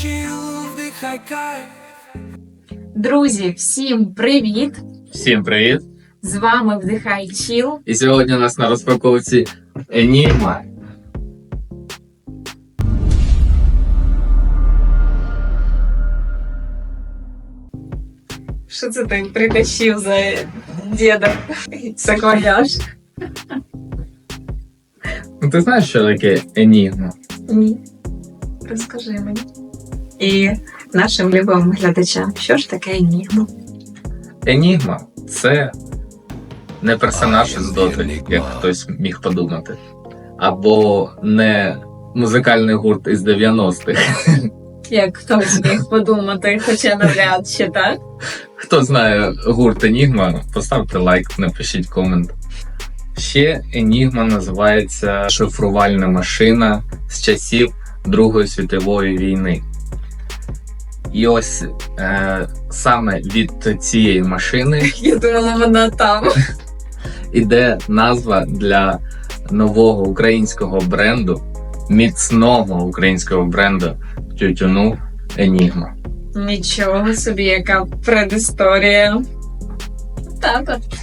chill, вдихай кайф. Друзі, всім привіт! Всім привіт! З вами Вдихай Чіл. І сьогодні у нас на розпаковці Enigma. Що це ти притащив за діда саквояж? Ну ти знаєш, що таке Enigma? Ні. Розкажи мені. І нашим любим глядачам, що ж таке енігма? Enigma – це не персонаж із доти, як хтось міг подумати. Або не музикальний гурт із 90-х. Як хтось міг подумати, хоча навряд чи так. Хто знає гурт Enigma, поставте лайк, напишіть комент. Ще Enigma називається шифрувальна машина з часів Другої світової війни. І ось е, саме від цієї машини Я думала, вона там. іде назва для нового українського бренду, міцного українського бренду тютюну Enigma. Нічого собі, яка предісторія. Так от.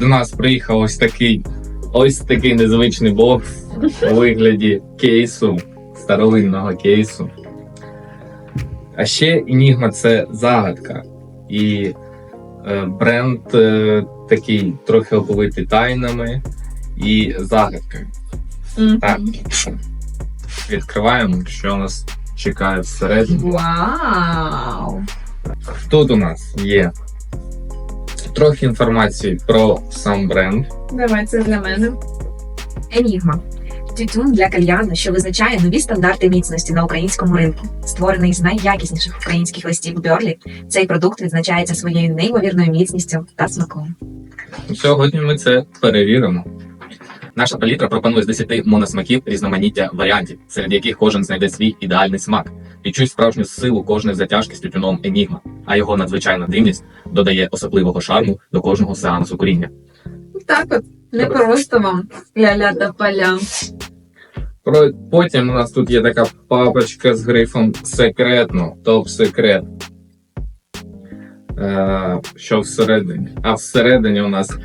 До нас приїхав ось такий ось такий незвичний бокс у вигляді кейсу, старовинного кейсу. А ще Enigma це загадка. І е, бренд е, такий трохи оповитий тайнами і загадкою. Мгм. Так. Відкриваємо, що нас чекає всередині. Вау! Тут у нас є трохи інформації про сам бренд. Давай це для мене. Енігма. Тютюн для кальяну, що визначає нові стандарти міцності на українському ринку. Створений з найякісніших українських листів Бьорлі, цей продукт відзначається своєю неймовірною міцністю та смаком. Сьогодні ми це перевіримо. Наша палітра пропонує з 10 моносмаків різноманіття варіантів, серед яких кожен знайде свій ідеальний смак. Відчуй справжню силу кожної затяжки з тютюном Enigma, а його надзвичайна дивність додає особливого шарму до кожного сеансу куріння. Так от, не просто вам ля-ля та поля. Потім у нас тут є така папочка з грифом секретно, топ-секрет. Е, що всередині? А всередині у нас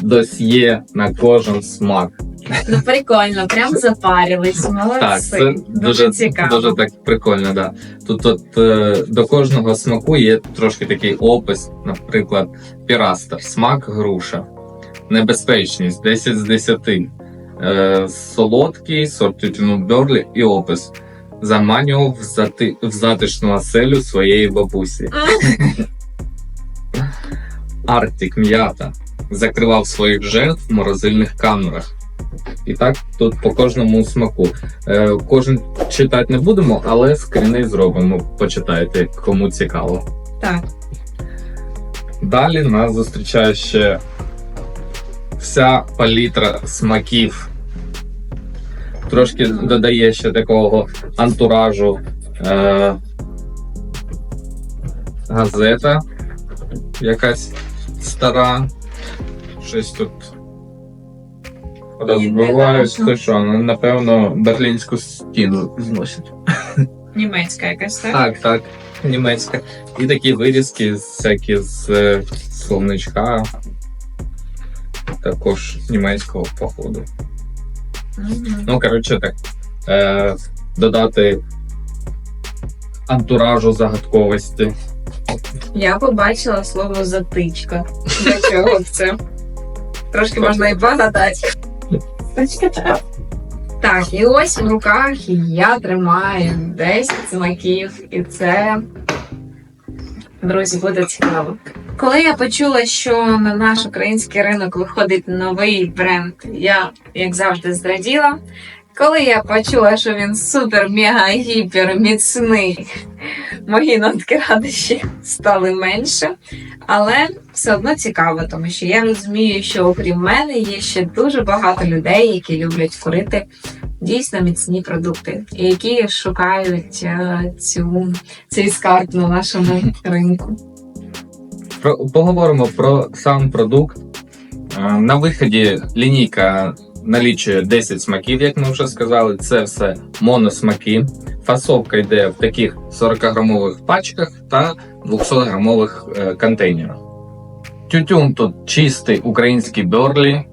досьє на кожен смак. Ну прикольно, прям запарились. Молодці. Так, це дуже, дуже, цікаво. дуже так прикольно, да. Тут от, е, до кожного смаку є трошки такий опис, наприклад, пірастер, смак груша, небезпечність 10 з 10, е, солодкий, сорт тютюну берлі і опис. Заманював в, зати... в затишну оселю своєї бабусі. Арктик м'ята закривав своїх жертв в морозильних камерах. І так тут по кожному смаку. Е, кожен читати не будемо, але скріни зробимо. Почитайте, кому цікаво. Так. Далі нас зустрічає ще вся палітра смаків. Трошки додає ще такого антуражу. Е, газета якась стара. Щось тут розбивають. Це що, ну, напевно, берлінську стіну зносять. Німецька якась, так? Так, так, німецька. І такі вирізки всякі з е, словничка. Також німецького походу. Мгм. Ну, коротше, так. Е, додати антуражу загадковості. Я побачила слово затичка. Для чого це? Трошки можна і багатати. Так, і ось в руках я тримаю 10 смаків, і це, друзі, буде цікаво. Коли я почула, що на наш український ринок виходить новий бренд, я, як завжди, зраділа. Коли я почула, що він супер, мега, гіпер, міцний, мої нотки радощі стали менше. Але все одно цікаво, тому що я розумію, що окрім мене є ще дуже багато людей, які люблять курити дійсно міцні продукти, і які шукають е, цю, цей скарб на нашому ринку. Про, поговоримо про сам продукт. Е, На виході лінійка налічує 10 смаків, як ми вже сказали. Це все моносмаки. Фасовка йде в таких 40-грамових пачках та 200-грамових е, контейнерах. Тютюн тут чистий український берлі,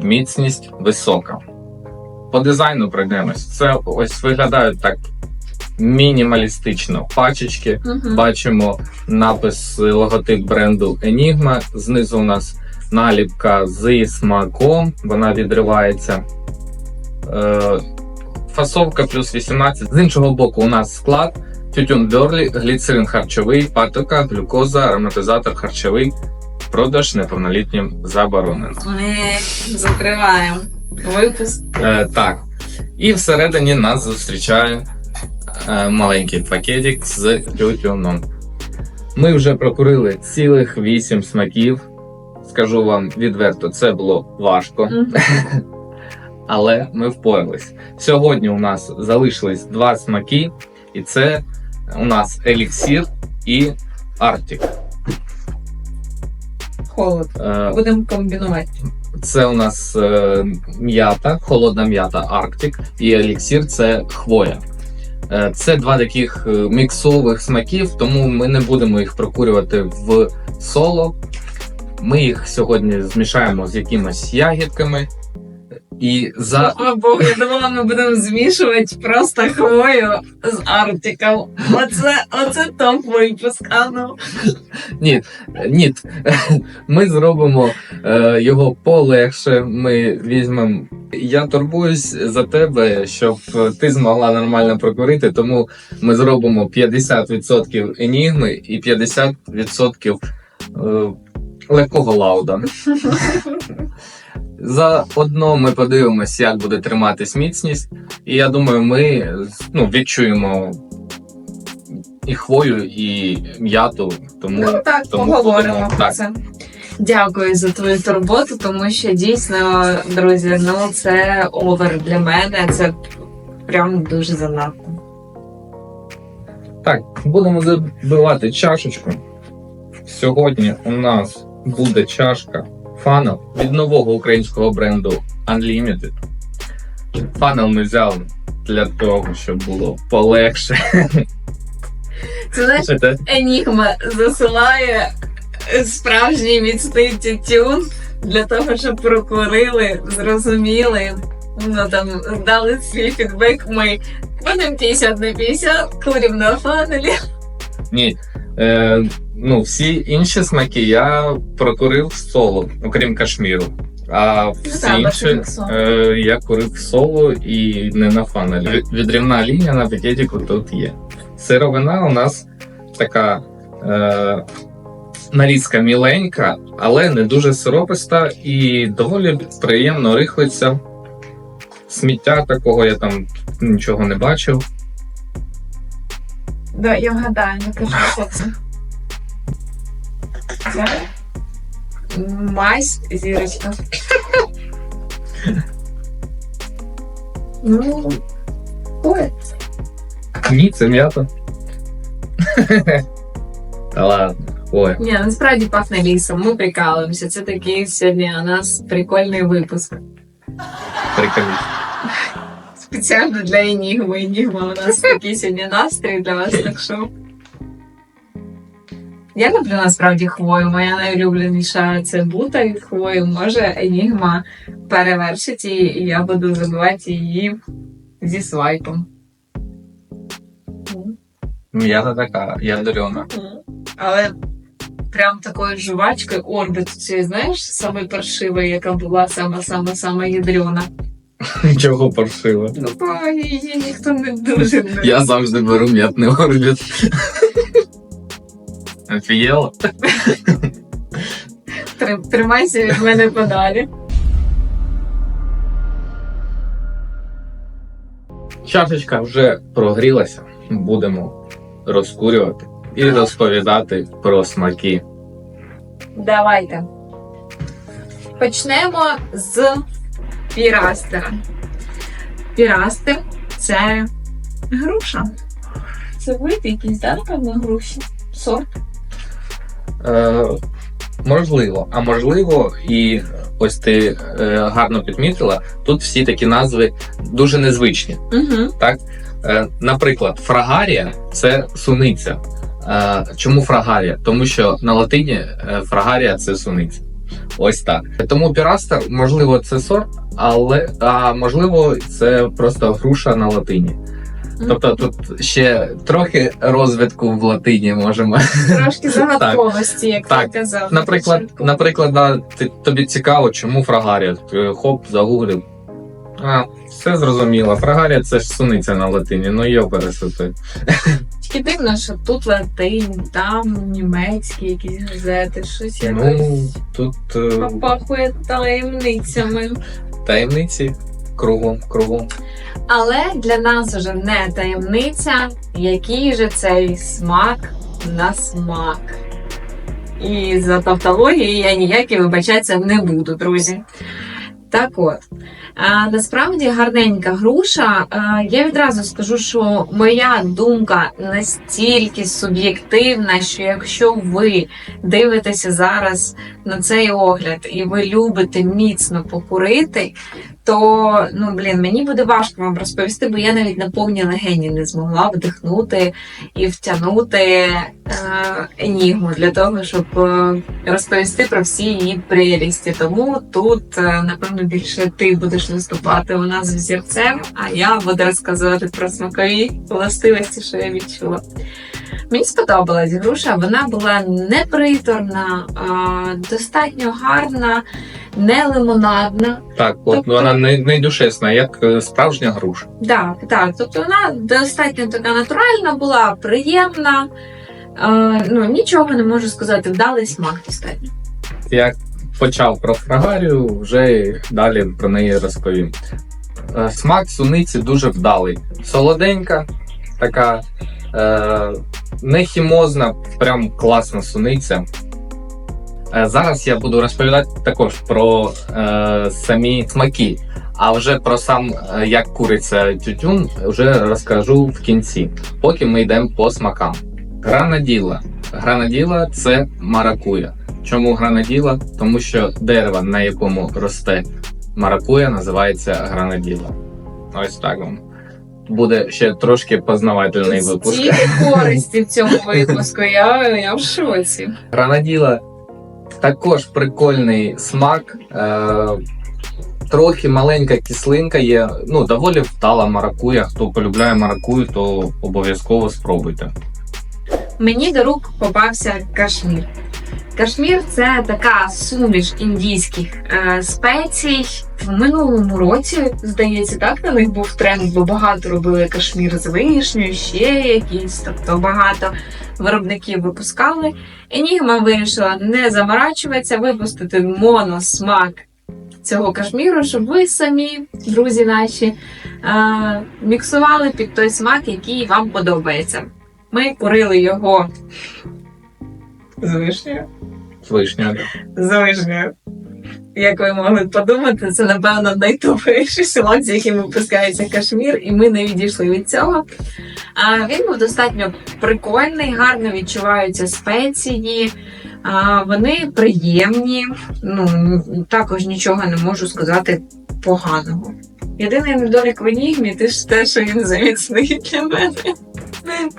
міцність висока. По дизайну пройдемось. Це ось виглядають так мінімалістично пачечки. Мгм. Бачимо напис логотип бренду Enigma. Знизу у нас наліпка зі смаком, вона відривається. Е, фасовка плюс 18. З іншого боку, у нас склад. Тютюн берлі, гліцерин харчовий, патока, глюкоза, ароматизатор харчовий. Продаж неповнолітнім заборонено. Ми закриваємо випуск. Е, так. І всередині нас зустрічає е, маленький пакетик з тютюном. Ми вже прокурили цілих 8 смаків. Скажу вам відверто, це було важко, але ми впорались. Сьогодні у нас залишились два смаки, і це у нас еліксір і Арктик. Холод. Е, Будемо комбінувати. Це у нас е, м'ята, холодна м'ята Арктик, і еліксір це хвоя. Е, це два таких е, міксових смаків, тому ми не будемо їх прокурювати в соло. Ми їх сьогодні змішаємо з якимось ягідками. І за О Бог, я думала, ми будемо змішувати просто хвою з Арктиком. Оце, оце топ випуск. А ну. ні, ні, ми зробимо е, його полегше. Ми візьмемо. Я турбуюсь за тебе, щоб ти змогла нормально прокурити, тому ми зробимо 50% енігми і 50% е, легкого лауда. Заодно ми подивимось, як буде триматись міцність, і я думаю, ми ну, відчуємо і хвою, і м'яту. Тому Ну так, тому поговоримо будемо, про так. це. Дякую за твою турботу, тому що дійсно, друзі, ну це овер для мене. Це прям дуже занадто. Так, будемо забивати чашечку. Сьогодні у нас буде чашка фанел від нового українського бренду Unlimited. Фанел ми взяли для того, щоб було полегше. Це знаєш? Енігма засилає справжній міцний тютюн для того, щоб прокурили, зрозуміли. Ну там дали свій фідбек. Ми будемо 50 на 50, курім на фанелі. Ні. Е, ну, всі інші смаки я прокурив в соло, окрім кашміру. А всі так, інші е, я курив соло і не на фанелі. Відрівна лінія на пакетику тут є. Сировина у нас така е, нарізка міленька, але не дуже сирописта і доволі приємно рихлиться. Сміття такого я там нічого не бачив. Да, я вгадаю, не кажу, що це. Це Мазь зірочка. Ну, ой. Ні, це м'ята. Та ладно, ой. Ні, насправді пахне лісом. Ми прикалуємося. Це такий сьогодні у нас прикольний випуск. Прикольно. Спеціально для Енігми. Енігма у нас такий сьогодні настрій для вас, так що. Я люблю насправді хвою. Моя найулюбленіша це бута від хвої. Може, Енігма перевершить її, і я буду забивати її зі свайпом. М'ята така, ядерена. Але прям такою жувачкою орбит, цієї, знаєш, саме паршивої, яка була сама-сама-сама ядрена. Чого паршиво? Ну, бо її ніхто не дуже не. Я завжди беру м'ятний орбіт. Офігела? Трим- Тримайся від мене подалі. Чашечка вже прогрілася. Будемо розкурювати і розповідати про смаки. Давайте. Почнемо з пірастера. Пірастер це груша. Це вид якийсь, да, напевно, груші. Сорт. Е, Можливо, а можливо, і ось ти е, гарно підмітила, тут всі такі назви дуже незвичні. Угу. Так? Е, наприклад, фрагарія це суниця. Е, чому фрагарія? Тому що на латині е, фрагарія це суниця. Ось так. Тому пірастер, можливо, це сорт, але а можливо, це просто груша на латині. Тобто тут ще трохи розвитку в латині можемо. Трошки загадковості, як Так. ти казав. Наприклад, наприклад, да, ти, тобі цікаво, чому фрагарія. Хоп, загуглив. А, все зрозуміло. Фрагарія це ж суниця на латині, ну його пересити. Тільки дивно, що тут латинь, там німецькі якісь газети, щось якось Ну, тут е, попахує таємницями. таємниці кругом, кругом. Але для нас уже не таємниця, який же цей смак на смак. І за тавтологією я ніякі вибачатися не буду, друзі. Так от, насправді гарненька груша. Я відразу скажу, що моя думка настільки суб'єктивна, що якщо ви дивитеся зараз на цей огляд і ви любите міцно покурити, то ну блін, мені буде важко вам розповісти, бо я навіть на повні легені не змогла вдихнути і втягнути е, енігму для того, щоб е, розповісти про всі її прелісті. Тому тут, е, напевно, більше ти будеш виступати у нас взірцем, а я буду розказувати про смакові властивості, що я відчула. Мені сподобалась груша, вона була не приторна, достатньо гарна, не лимонадна. Так, от Тобто- вона не, не душесна, як е, справжня груша. Так, так. Тобто вона достатньо така натуральна була, приємна. Е, ну, нічого не можу сказати, вдалий смак достатньо. Як почав про фрагарію, вже далі про неї розповім. Е, Смак суниці дуже вдалий. Солоденька, така е, не хімозна, прям класна суниця. Е, зараз я буду розповідати також про е, самі смаки. А вже про сам е, як куриться тютюн вже розкажу в кінці, поки ми йдемо по смакам. Гранаділа. Гранаділа це маракуя. Чому гранаділа? Тому що дерево, на якому росте маракуя, називається гранаділа. Ось так вам. Буде ще трошки познавательний випуск. Стільки користі в цьому випуску, я, я в шоці. Гранаділа також прикольний смак. Е, трохи маленька кислинка є. Ну, доволі вдала маракуя. Хто полюбляє маракую, то обов'язково спробуйте. Мені до рук попався кашмір. Кашмір це така суміш індійських е, спецій. В минулому році, здається, так на них був тренд, бо багато робили кашмір з вишнею, ще якісь, тобто багато виробників випускали. Енігма вирішила не заморачуватися, випустити моносмак цього кашміру, щоб ви самі, друзі наші, е, міксували під той смак, який вам подобається. Ми курили його з вишнею. З вишнею. З вишнею. Як ви могли подумати, це напевно найтупіший смак, з яким випускається кашмір, і ми не відійшли від цього. А він був достатньо прикольний, гарно відчуваються спеції. А, вони приємні. Ну також нічого не можу сказати поганого. Єдиний недолік в енігмі те, що він заміцний для мене.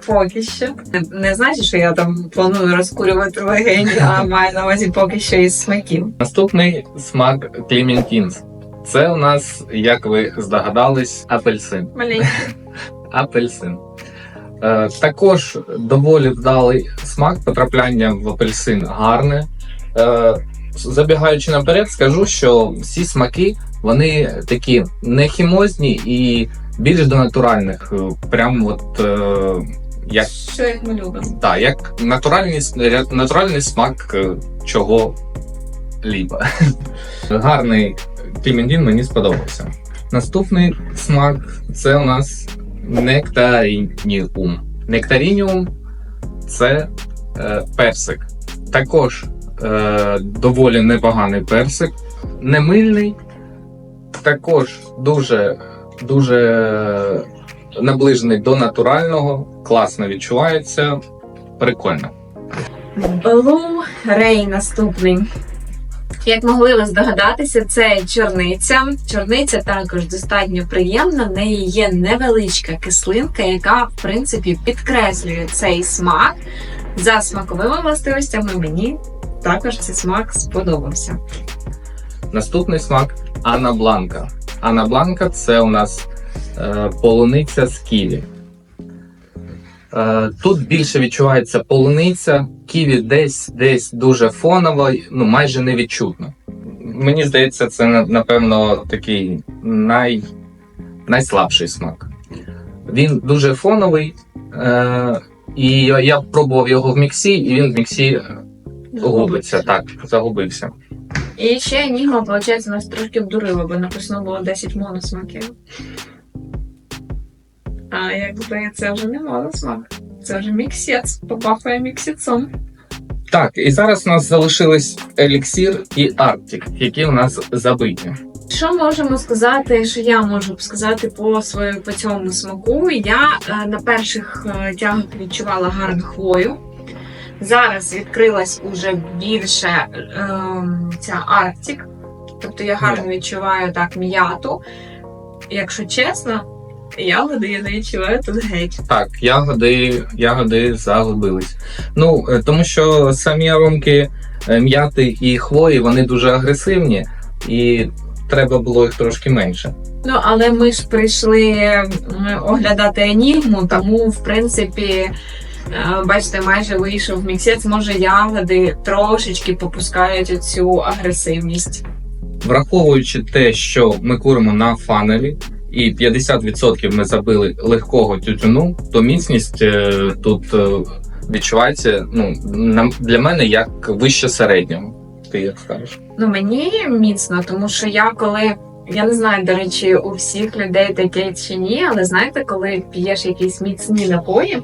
Поки що. Не, не значить, що я там планую розкурювати легені, а маю на увазі поки що із смаків. Наступний смак Клементінс. Це у нас, як ви здогадались, апельсин. Маленький. Апельсин. Е, також доволі вдалий смак, потрапляння в апельсин гарне. Е, забігаючи наперед, скажу, що всі смаки вони такі не хімозні і більш до натуральних. Е, Прям от е, як, Що як ми любимо. та, як натуральний, натуральний смак е, чого ліба. Гарний клементін мені сподобався. Наступний смак це у нас нектарініум. Нектарініум це е, персик. Також е, доволі непоганий персик, не мильний, також дуже, дуже наближений до натурального, класно відчувається, прикольно. Блу Рей наступний. Як могли ви здогадатися, це чорниця. Чорниця також достатньо приємна. В неї є невеличка кислинка, яка в принципі підкреслює цей смак. За смаковими властивостями мені також цей смак сподобався. Наступний смак Ана Бланка. Ана Бланка це у нас е, полуниця з ківі. Е, тут більше відчувається полуниця, ківі десь десь дуже фоново, ну майже невідчутно. Мені здається, це напевно такий най, найслабший смак. Він дуже фоновий, е, і я, пробував його в міксі, і він в міксі е, губиться. Так, загубився. І ще Енігма, виходить, нас трошки обдурила, бо написано було 10 моносмаків. А якби це вже не моносмак. Це вже міксець, попахує міксецом. Так, і зараз у нас залишились еліксір і Арктик, які у нас забиті. Що можемо сказати, що я можу сказати по свою по цьому смаку? Я е, на перших е, тягах відчувала гарну хвою. Зараз відкрилась уже більше е, ця Арктик. Тобто я гарно відчуваю так м'яту. Якщо чесно, ягоди я не відчуваю тут геть. Так, ягоди, ягоди загубились. Ну, е, тому що самі аромки е, м'яти і хвої, вони дуже агресивні, і треба було їх трошки менше. Ну, але ми ж прийшли оглядати Енігму, тому, в принципі, бачите, майже вийшов міксець, може ягоди трошечки попускають цю агресивність. Враховуючи те, що ми куримо на фанелі, і 50% ми забили легкого тютюну, то міцність е, тут е, відчувається ну, для мене як вище середнього. Ти як скажеш? Ну, мені міцно, тому що я коли. Я не знаю, до речі, у всіх людей таке чи ні, але знаєте, коли п'єш якісь міцні напої,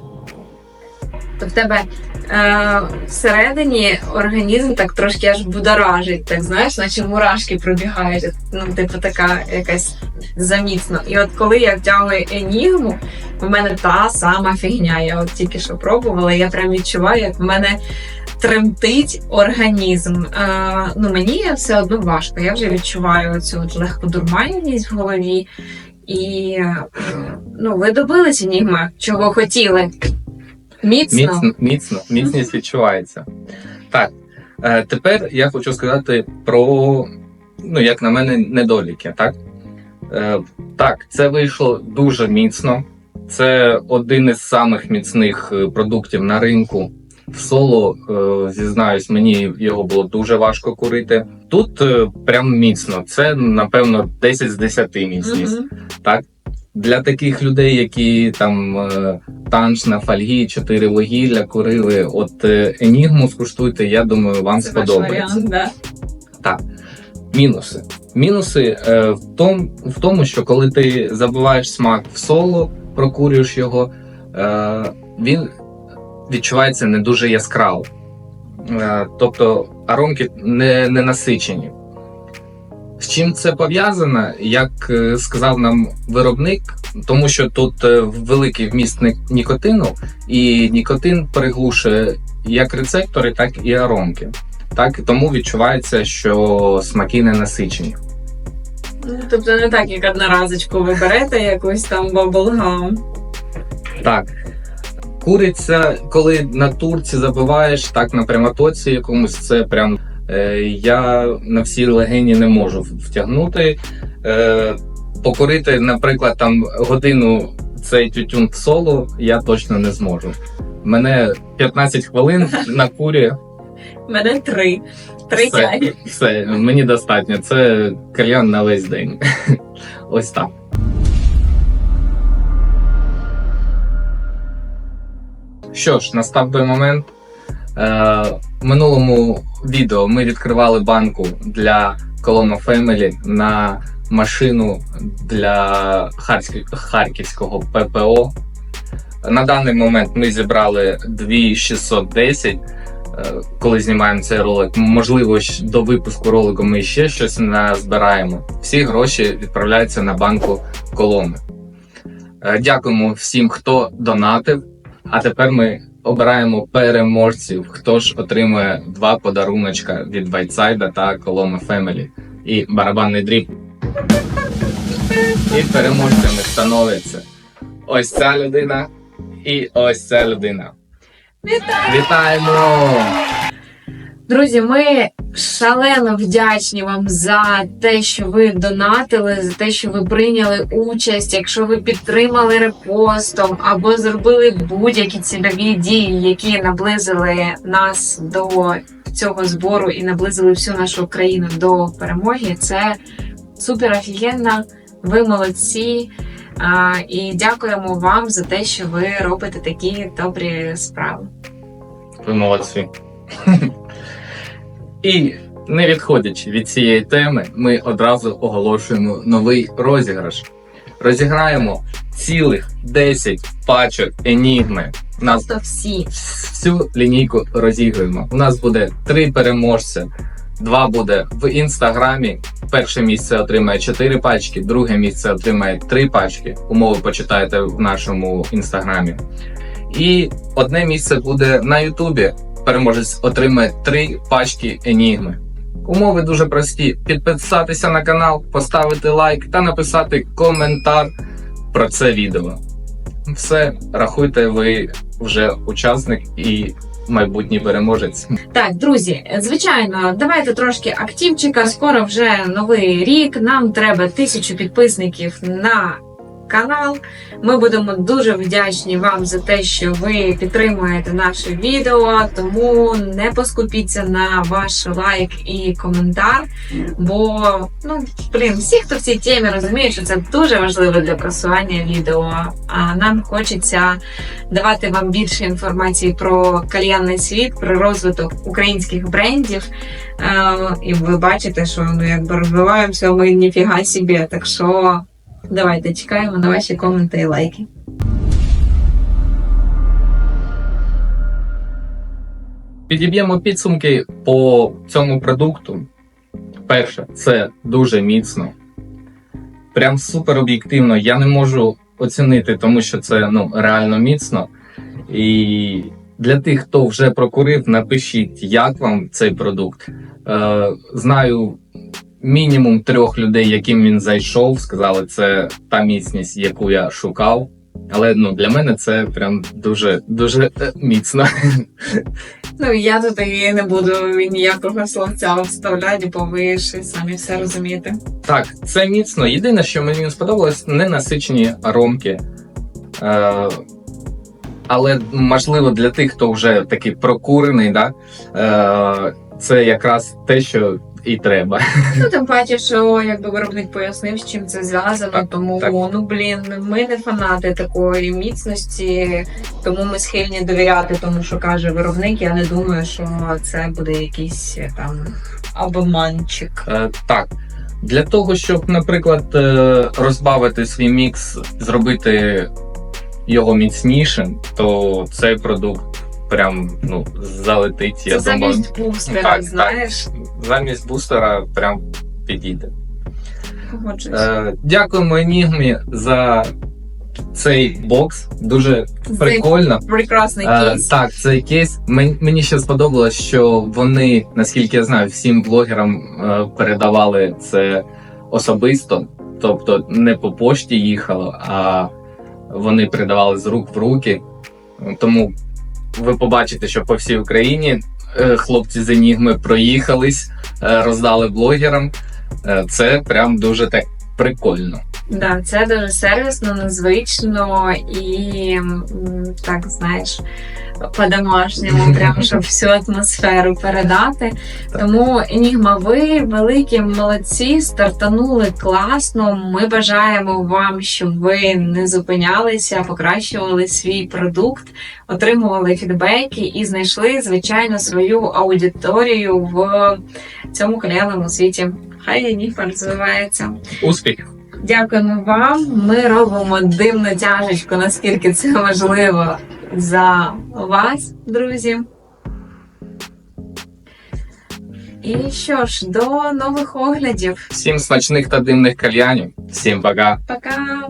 то в тебе е, всередині організм так трошки аж будоражить, так знаєш, наче мурашки пробігають. Ну, типу, така якась заміцно. І от коли я втягую енігму, в мене та сама фігня. Я от тільки що пробувала, я прям відчуваю, як в мене тремтить організм. Е, ну мені все одно важко. Я вже відчуваю цю от легку дурманність в голові. І ну, ви добилися Нігма, чого хотіли. Міцно. Міцно, міцно, міцність відчувається. Так, е, тепер я хочу сказати про, ну, як на мене, недоліки. Так, е, так це вийшло дуже міцно. Це один із самих міцних е, продуктів на ринку. В соло, е, зізнаюсь, мені його було дуже важко курити. Тут е, прям міцно. Це, напевно, 10 з 10 міцність. Мгм. Для таких людей, які там е, танч на фольгі, чотири вугілля курили, от е, Енігму скуштуйте, я думаю, вам Це сподобається. варіант, да. Мінуси. Мінуси е, в, том, в тому, що коли ти забуваєш смак в соло, прокурюєш його, е, він відчувається не дуже яскраво. Е, тобто аромки не, не насичені. З чим це пов'язано, як е, сказав нам виробник, тому що тут е, великий вміст нікотину, і нікотин приглушує як рецептори, так і аромки. Так, тому відчувається, що смаки не насичені. Ну, Тобто не так, як одноразочку ви берете якусь там баблгам. Так. Куриця, коли на турці забиваєш, так на прямотоці якомусь, це прям я на всі легені не можу втягнути. Е, покурити, наприклад, там годину цей тютюн в соло я точно не зможу. Мене 15 хвилин на курі. Мене три. Три все, тяги. все, мені достатньо. Це кальян на весь день. Ось так. Що ж, настав той момент. Е, в минулому відео ми відкривали банку для Colonna Family на машину для харківського ППО. На даний момент ми зібрали 2610. Е, Коли знімаємо цей ролик, можливо, до випуску ролику ми ще щось назбираємо. Всі гроші відправляються на банку колони. Е, Дякуємо всім, хто донатив. А тепер ми обираємо переможців, хто ж отримує два подаруночка від Вайтсайда та Колома Фемелі і барабанний дріб. І переможцями становиться ось ця людина і ось ця людина. Вітаємо! Вітаємо! Друзі, ми шалено вдячні вам за те, що ви донатили, за те, що ви прийняли участь. Якщо ви підтримали репостом або зробили будь-які цільові дії, які наблизили нас до цього збору і наблизили всю нашу країну до перемоги, це супер офігенно. Ви молодці. А, і дякуємо вам за те, що ви робите такі добрі справи. Ви молодці. І не відходячи від цієї теми, ми одразу оголошуємо новий розіграш. Розіграємо цілих 10 пачок енігми. Нас Просто всі. всю лінійку розігруємо. У нас буде три переможця. Два буде в інстаграмі. Перше місце отримає 4 пачки, друге місце отримає 3 пачки. Умови почитайте в нашому інстаграмі. І одне місце буде на Ютубі. Переможець отримає 3 пачки енігми. Умови дуже прості: підписатися на канал, поставити лайк та написати коментар про це відео. Все, рахуйте, ви вже учасник і майбутній переможець. Так, друзі, звичайно, давайте трошки активчика. Скоро вже новий рік. Нам треба тисячу підписників на канал. Ми будемо дуже вдячні вам за те, що ви підтримуєте наше відео. Тому не поскупіться на ваш лайк і коментар. Бо, ну, блін, всі, хто в цій темі розуміють, що це дуже важливо для просування відео. А нам хочеться давати вам більше інформації про кальянний світ, про розвиток українських брендів. Е, і ви бачите, що ну якби розвиваємося ми ніфіга собі. Так що давайте чекаємо на ваші коменти і лайки. Підіб'ємо підсумки по цьому продукту. Перше, це дуже міцно. Прям супер об'єктивно. Я не можу оцінити, тому що це ну, реально міцно. І для тих, хто вже прокурив, напишіть, як вам цей продукт. Е, знаю мінімум трьох людей, яким він зайшов, сказали, це та міцність, яку я шукав. Але ну, для мене це прям дуже дуже е, міцно. Ну я тут і не буду ніякого словця вставляти, бо ви ж самі все розумієте. Так, це міцно. Єдине, що мені не сподобалось, ненасичені аромки. Е, але можливо для тих, хто вже такий прокурений, да, е, це якраз те, що і треба. Ну тим паче, що якби виробник пояснив, з чим це зв'язано. Так, тому так. ну блін, ми не фанати такої міцності, тому ми схильні довіряти тому, що каже виробник. Я не думаю, що це буде якийсь е, там обманчик. Е, так. Для того, щоб, наприклад, е, розбавити свій мікс, зробити його міцнішим, то цей продукт прям ну, залетить. Я Це думаю, замість бустера, Так, так. замість бустера прям підійде. Погоджуюсь. Е, дякуємо Енігмі за цей бокс. Дуже прикольно. Прекрасний Е, кейс. так, цей кейс. Мен- Мені ще сподобалось, що вони, наскільки я знаю, всім блогерам е, передавали це особисто. Тобто не по пошті їхало, а вони передавали з рук в руки. Тому ви побачите, що по всій Україні е, хлопці з Енігми проїхались, е, роздали блогерам. Е, Це прям дуже так прикольно. Да, це дуже сервісно, незвично і так знаєш. По-домашньому, прямо щоб всю атмосферу передати. Тому Енігма, ви великі молодці, стартанули класно. Ми бажаємо вам, щоб ви не зупинялися, покращували свій продукт, отримували фідбеки і знайшли, звичайно, свою аудиторію в цьому кальянному світі. Хай Енігма розвивається. Успіхів! Дякуємо вам. Ми робимо димну тяжечку, наскільки це можливо за вас, друзі. І що ж, до нових оглядів. Всім смачних та димних кальянів. Всім пока! Пока!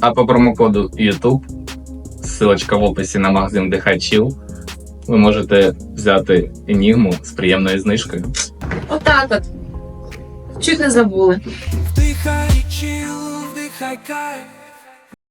А по промокоду YouTube, ссылочка в описі на магазин Chill, ви можете взяти енігму з приємною знижкою. Отак от. Чуть не забули. Вдихай чил, вдихай кайф